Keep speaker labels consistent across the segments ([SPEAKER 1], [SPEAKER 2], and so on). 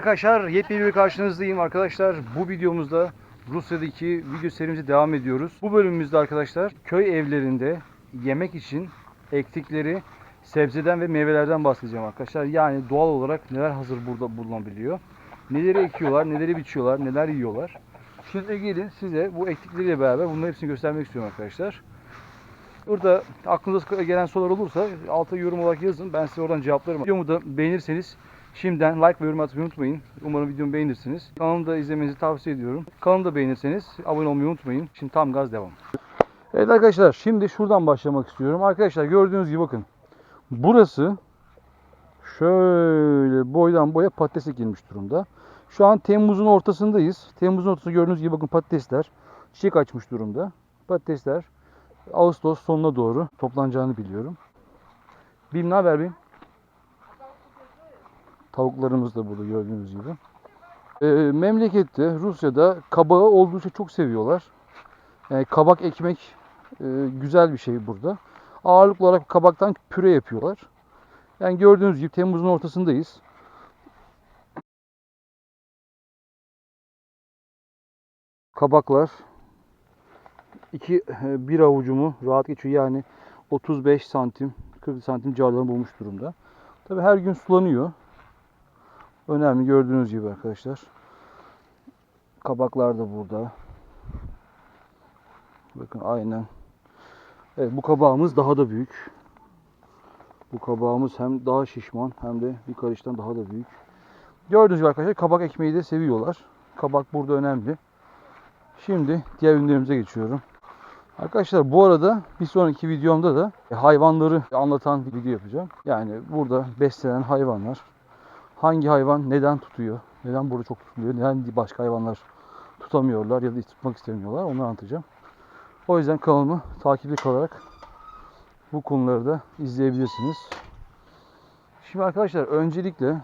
[SPEAKER 1] arkadaşlar, yepyeni bir karşınızdayım arkadaşlar. Bu videomuzda Rusya'daki video serimize devam ediyoruz. Bu bölümümüzde arkadaşlar köy evlerinde yemek için ektikleri sebzeden ve meyvelerden bahsedeceğim arkadaşlar. Yani doğal olarak neler hazır burada bulunabiliyor. Neleri ekiyorlar, neleri biçiyorlar, neler yiyorlar. Şimdi gelin size bu ektikleriyle beraber bunların hepsini göstermek istiyorum arkadaşlar. Burada aklınıza gelen sorular olursa alta yorum olarak yazın. Ben size oradan cevaplarım. Videomu da beğenirseniz şimdiden like ve yorum atmayı unutmayın. Umarım videomu beğenirsiniz. Kanalımı da izlemenizi tavsiye ediyorum. Kanalımı da beğenirseniz abone olmayı unutmayın. Şimdi tam gaz devam. Evet arkadaşlar şimdi şuradan başlamak istiyorum. Arkadaşlar gördüğünüz gibi bakın. Burası şöyle boydan boya patates ekilmiş durumda. Şu an Temmuz'un ortasındayız. Temmuz'un ortasında gördüğünüz gibi bakın patatesler çiçek açmış durumda. Patatesler Ağustos sonuna doğru toplanacağını biliyorum. Bim ne haber Bim? Tavuklarımız da burada gördüğünüz gibi. Ee, memlekette Rusya'da kabağı oldukça çok seviyorlar. Yani kabak ekmek e, güzel bir şey burada. Ağırlıklı olarak kabaktan püre yapıyorlar. Yani gördüğünüz gibi Temmuz'un ortasındayız. Kabaklar iki e, bir avucumu rahat geçiyor. Yani 35 santim 40 santim civarlarını bulmuş durumda. Tabi her gün sulanıyor. Önemli gördüğünüz gibi arkadaşlar. Kabaklar da burada. Bakın aynen. Evet bu kabağımız daha da büyük. Bu kabağımız hem daha şişman hem de bir karıştan daha da büyük. Gördüğünüz gibi arkadaşlar kabak ekmeği de seviyorlar. Kabak burada önemli. Şimdi diğer ürünlerimize geçiyorum. Arkadaşlar bu arada bir sonraki videomda da hayvanları anlatan bir video yapacağım. Yani burada beslenen hayvanlar. Hangi hayvan neden tutuyor? Neden burada çok tutuluyor? Neden başka hayvanlar tutamıyorlar ya da tutmak istemiyorlar? Onu anlatacağım. O yüzden kanalımı takipte kalarak bu konuları da izleyebilirsiniz. Şimdi arkadaşlar öncelikle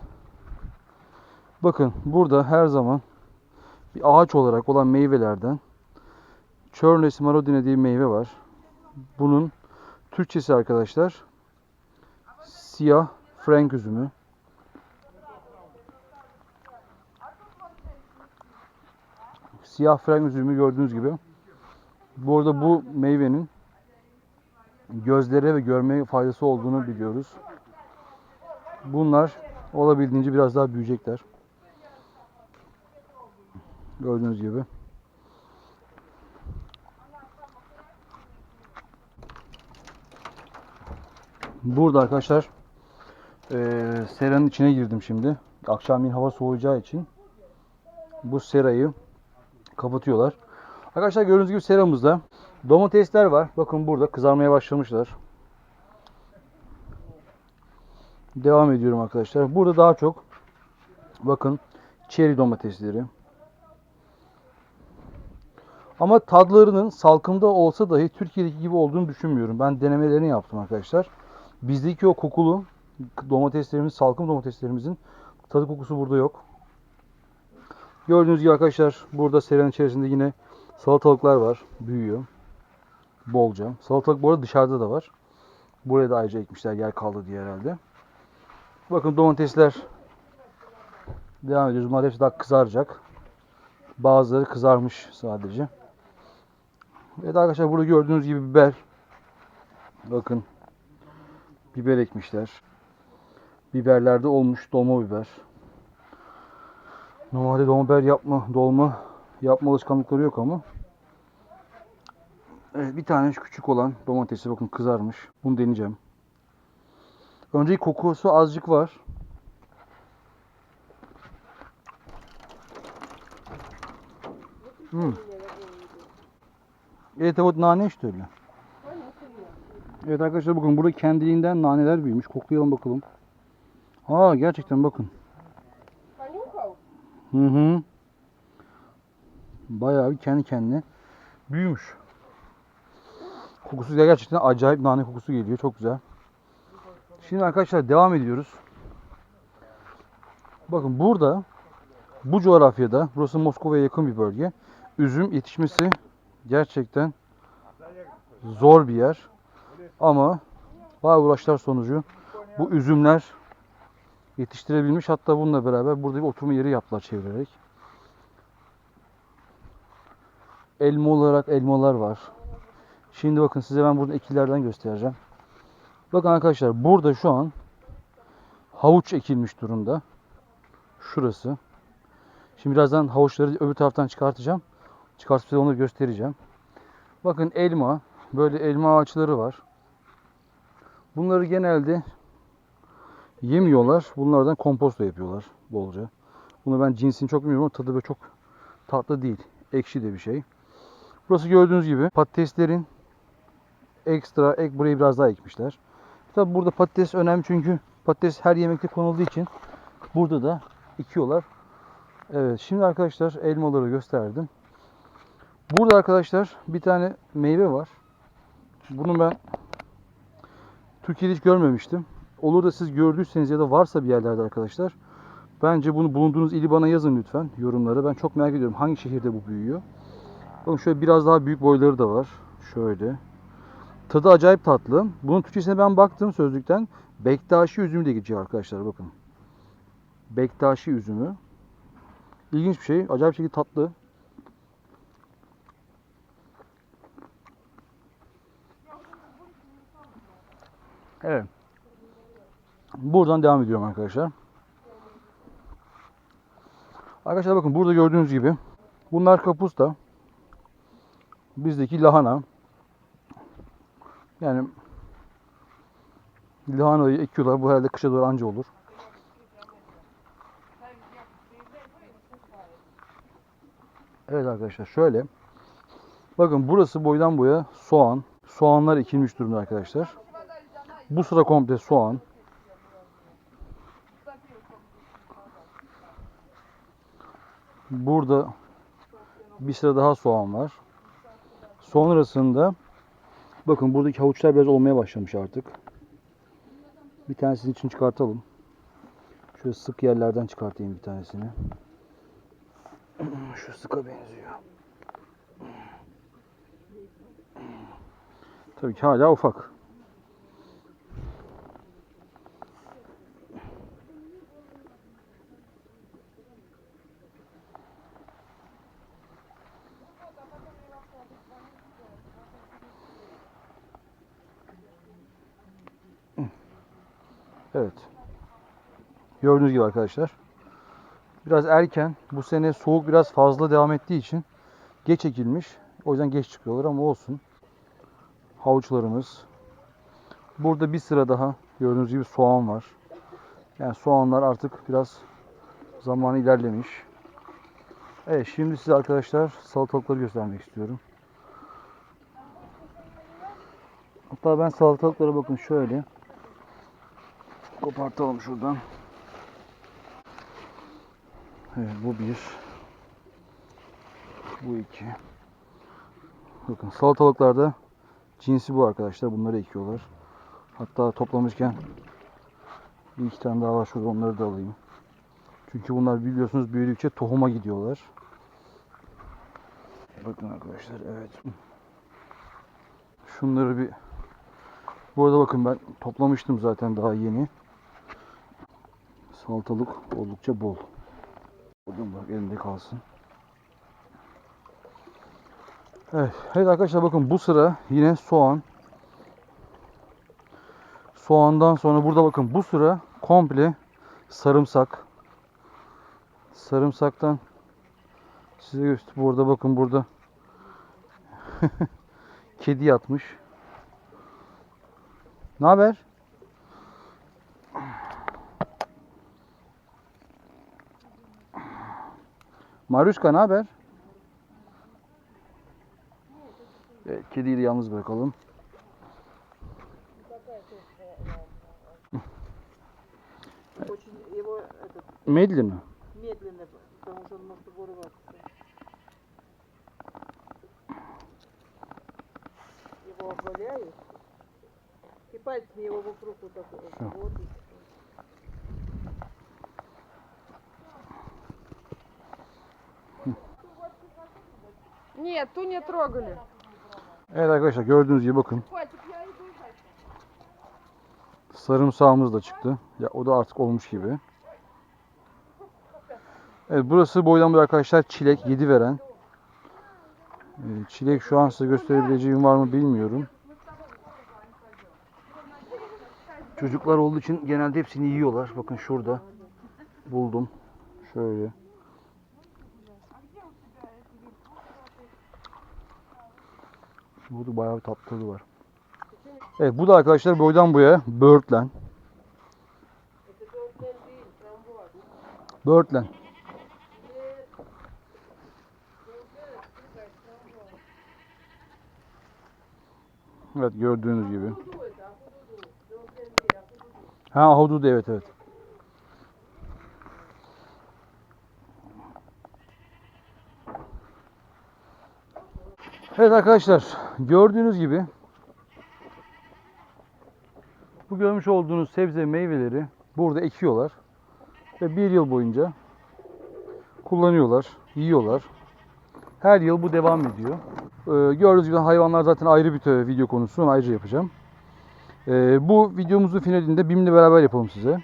[SPEAKER 1] bakın burada her zaman bir ağaç olarak olan meyvelerden Chorny Smarodine diye bir meyve var. Bunun Türkçesi arkadaşlar siyah frank üzümü. Siyah frank üzümü gördüğünüz gibi. Bu arada bu meyvenin gözlere ve görmeye faydası olduğunu biliyoruz. Bunlar olabildiğince biraz daha büyüyecekler. Gördüğünüz gibi. Burada arkadaşlar eee seranın içine girdim şimdi. Akşamleyin hava soğuyacağı için bu serayı kapatıyorlar. Arkadaşlar gördüğünüz gibi seramızda domatesler var. Bakın burada kızarmaya başlamışlar. Devam ediyorum arkadaşlar. Burada daha çok bakın çeri domatesleri. Ama tadlarının salkımda olsa dahi Türkiye'deki gibi olduğunu düşünmüyorum. Ben denemelerini yaptım arkadaşlar. Bizdeki o kokulu domateslerimiz, salkım domateslerimizin tadı kokusu burada yok. Gördüğünüz gibi arkadaşlar burada seranın içerisinde yine salatalıklar var. Büyüyor. Bolca. Salatalık bu arada dışarıda da var. Buraya da ayrıca ekmişler yer kaldı diye herhalde. Bakın domatesler devam ediyoruz. Bunlar hepsi daha kızaracak. Bazıları kızarmış sadece. Evet arkadaşlar burada gördüğünüz gibi biber. Bakın. Biber ekmişler. Biberlerde olmuş dolma biber. Normalde dolma biber yapma, dolma yapma alışkanlıkları yok ama. Evet bir tane şu küçük olan domatesi bakın kızarmış. Bunu deneyeceğim. Önce kokusu azıcık var. Hmm. Evet evet nane işte öyle. Evet arkadaşlar bakın burada kendiliğinden naneler büyümüş. Koklayalım bakalım. Aa gerçekten bakın. Hı hı. Bayağı bir kendi kendine büyümüş. Kokusu da gerçekten acayip nane kokusu geliyor. Çok güzel. Şimdi arkadaşlar devam ediyoruz. Bakın burada bu coğrafyada burası Moskova'ya yakın bir bölge. Üzüm yetişmesi gerçekten zor bir yer. Ama bayağı uğraşlar sonucu bu üzümler yetiştirebilmiş. Hatta bununla beraber burada bir oturma yeri yaptılar çevirerek. Elma olarak elmalar var. Şimdi bakın size ben burada ekilerden göstereceğim. Bakın arkadaşlar burada şu an havuç ekilmiş durumda. Şurası. Şimdi birazdan havuçları öbür taraftan çıkartacağım. Çıkartıp size onu göstereceğim. Bakın elma. Böyle elma ağaçları var. Bunları genelde yemiyorlar. Bunlardan komposto yapıyorlar bolca. Bunu ben cinsini çok bilmiyorum ama tadı böyle çok tatlı değil. Ekşi de bir şey. Burası gördüğünüz gibi patateslerin ekstra ek burayı biraz daha ekmişler. Tabi burada patates önemli çünkü patates her yemekte konulduğu için burada da ekiyorlar. Evet şimdi arkadaşlar elmaları gösterdim. Burada arkadaşlar bir tane meyve var. Bunu ben Türkiye'de hiç görmemiştim. Olur da siz gördüyseniz ya da varsa bir yerlerde arkadaşlar. Bence bunu bulunduğunuz ili bana yazın lütfen yorumlara. Ben çok merak ediyorum hangi şehirde bu büyüyor. Bakın şöyle biraz daha büyük boyları da var. Şöyle. Tadı acayip tatlı. Bunun Türkçesine ben baktım sözlükten. Bektaşi üzümü de geçiyor arkadaşlar bakın. Bektaşi üzümü. İlginç bir şey. Acayip şekilde tatlı. Evet. Buradan devam ediyorum arkadaşlar. Arkadaşlar bakın burada gördüğünüz gibi bunlar kapusta. Bizdeki lahana. Yani lahanayı ekiyorlar. Bu herhalde kışa doğru anca olur. Evet arkadaşlar şöyle. Bakın burası boydan boya soğan. Soğanlar ekilmiş durumda arkadaşlar. Bu sıra komple soğan. Burada bir sıra daha soğan var. Sonrasında bakın buradaki havuçlar biraz olmaya başlamış artık. Bir tanesini için çıkartalım. Şöyle sık yerlerden çıkartayım bir tanesini. Şu sıka benziyor. Tabii ki hala ufak. Evet. Gördüğünüz gibi arkadaşlar. Biraz erken. Bu sene soğuk biraz fazla devam ettiği için geç ekilmiş. O yüzden geç çıkıyorlar ama olsun. Havuçlarımız. Burada bir sıra daha gördüğünüz gibi soğan var. Yani soğanlar artık biraz zamanı ilerlemiş. Evet şimdi size arkadaşlar salatalıkları göstermek istiyorum. Hatta ben salatalıklara bakın şöyle kopartalım şuradan. Evet bu bir. Bu iki. Bakın salatalıklarda cinsi bu arkadaşlar. Bunları ekiyorlar. Hatta toplamışken bir iki tane daha var şurada onları da alayım. Çünkü bunlar biliyorsunuz büyüdükçe tohuma gidiyorlar. Bakın arkadaşlar evet. Şunları bir bu arada bakın ben toplamıştım zaten daha yeni. Salatalık oldukça bol. Buradan bak elinde kalsın. Evet, evet arkadaşlar bakın bu sıra yine soğan. Soğandan sonra burada bakın bu sıra komple sarımsak. Sarımsaktan size göster. Burada bakın burada kedi yatmış. Ne haber? Maruşka ne haber? Evet, kediyi de yalnız bırakalım.
[SPEAKER 2] Очень его этот,
[SPEAKER 1] Medlin.
[SPEAKER 2] медленно, потому что он может вырваться. Его оголяют. И пальцами его вокруг вот так вот. Niye, tu ne troguli.
[SPEAKER 1] Evet arkadaşlar gördüğünüz gibi bakın. Sarımsağımız da çıktı. Ya o da artık olmuş gibi. Evet burası boydan boy arkadaşlar çilek 7 veren. Ee, çilek şu an size gösterebileceğim var mı bilmiyorum. Çocuklar olduğu için genelde hepsini yiyorlar. Bakın şurada buldum. Şöyle. Burada bayağı bir tatlı var. Evet bu da arkadaşlar boydan boya böğürtlen. Böğürtlen. Evet gördüğünüz gibi. Ha ahududu evet evet. Evet arkadaşlar gördüğünüz gibi bu görmüş olduğunuz sebze meyveleri burada ekiyorlar ve bir yıl boyunca kullanıyorlar, yiyorlar. Her yıl bu devam ediyor. Ee, gördüğünüz gibi hayvanlar zaten ayrı bir video konusu. Onu ayrıca yapacağım. Ee, bu videomuzun finalinde BİM'le beraber yapalım size.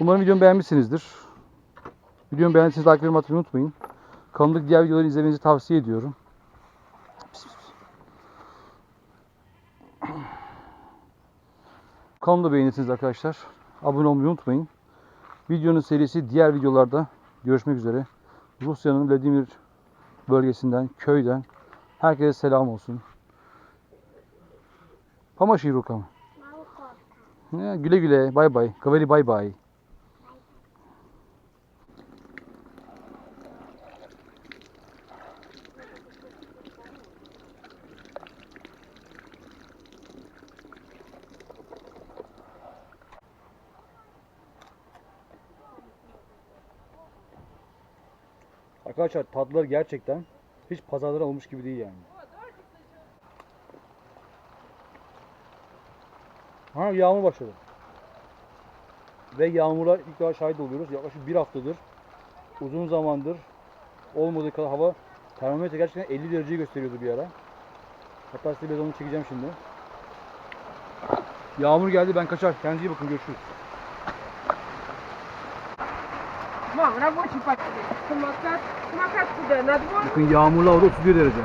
[SPEAKER 1] Umarım videomu beğenmişsinizdir. Videomu beğendiyseniz like ve atmayı unutmayın. Kanalımdaki diğer videoları izlemenizi tavsiye ediyorum. Kanalımı da beğenirsiniz arkadaşlar. Abone olmayı unutmayın. Videonun serisi diğer videolarda görüşmek üzere. Rusya'nın Vladimir bölgesinden, köyden herkese selam olsun. Pamaşi Rukam. Güle güle. Bay bay. Kaveli bay bay. Arkadaşlar tatlılar gerçekten hiç pazardan olmuş gibi değil yani. Ha yağmur başladı. Ve yağmura ilk defa şahit oluyoruz. Yaklaşık bir haftadır uzun zamandır olmadığı kadar hava termometre gerçekten 50 dereceyi gösteriyordu bir ara. Hatta size biraz onu çekeceğim şimdi. Yağmur geldi ben kaçar. Kendinize iyi bakın görüşürüz.
[SPEAKER 2] Мам, рабочий пакет. Самокат. Самокат куда? На двор?
[SPEAKER 1] Bakın yağmurlu havada 31 derece.